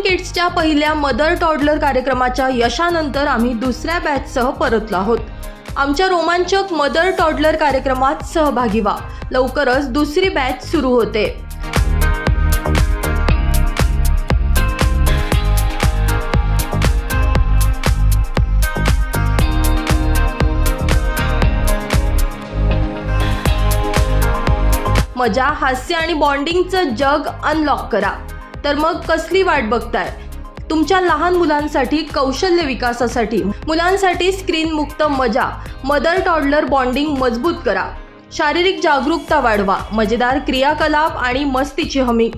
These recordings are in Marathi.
आमच्या पहिल्या मदर टॉडलर कार्यक्रमाच्या यशानंतर आम्ही दुसऱ्या बॅचसह परतलो आहोत. आमच्या रोमांचक मदर टॉडलर कार्यक्रमात सहभागी व्हा. लवकरच दुसरी बॅच सुरू होते. मजा हास्य आणि बॉन्डिंगचं जग अनलॉक करा. तर मग कसली वाट बघताय? तुमच्या लहान मुलांसाठी कौशल्य विकासासाठी. मुलांसाठी स्क्रीन मुक्त मजा. मदर टॉडलर बॉन्डिंग मजबूत करा. शारीरिक जागरूकता वाढवा. मजेदार क्रियाकलाप आणि मस्तीची हमी.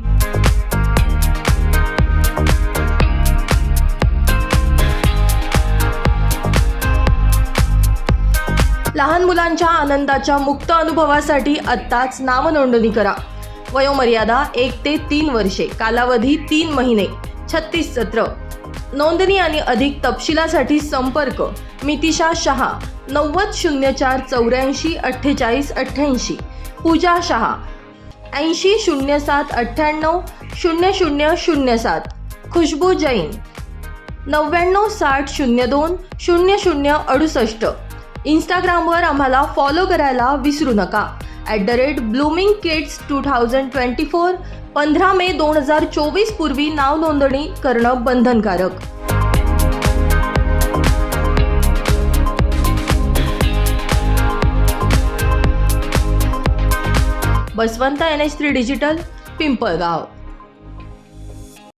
लहान मुलांच्या आनंदाच्या मुक्त अनुभवासाठी आत्ताच नावनोंदणी करा. वयोमर्यादा एक ते तीन वर्षे कालावधी तीन महिने छत्तीस सत्र. नोंदणी आणि अधिक तपशिलासाठी संपर्क. मितिशा शहा नव्वद शून्य चार चौऱ्याऐंशी अठ्ठेचाळीस अठ्ठ्याऐंशी. पूजा शहा ऐंशी शून्य सात अठ्ठ्याण्णव शून्य शून्य शून्य सात. खुशबू जैन नव्याण्णव साठ शून्य दोन शून्य शून्य अडुसष्ट. इंस्टाग्रामवर आम्हाला फॉलो करायला विसरू नका. At the rate blooming kids two thousand twenty four पंधरा मे दोन हजार चोवीस पूर्वी नाव नोंदणी करणं बंधनकारक. Basavant N H three digital Pimpalgaon.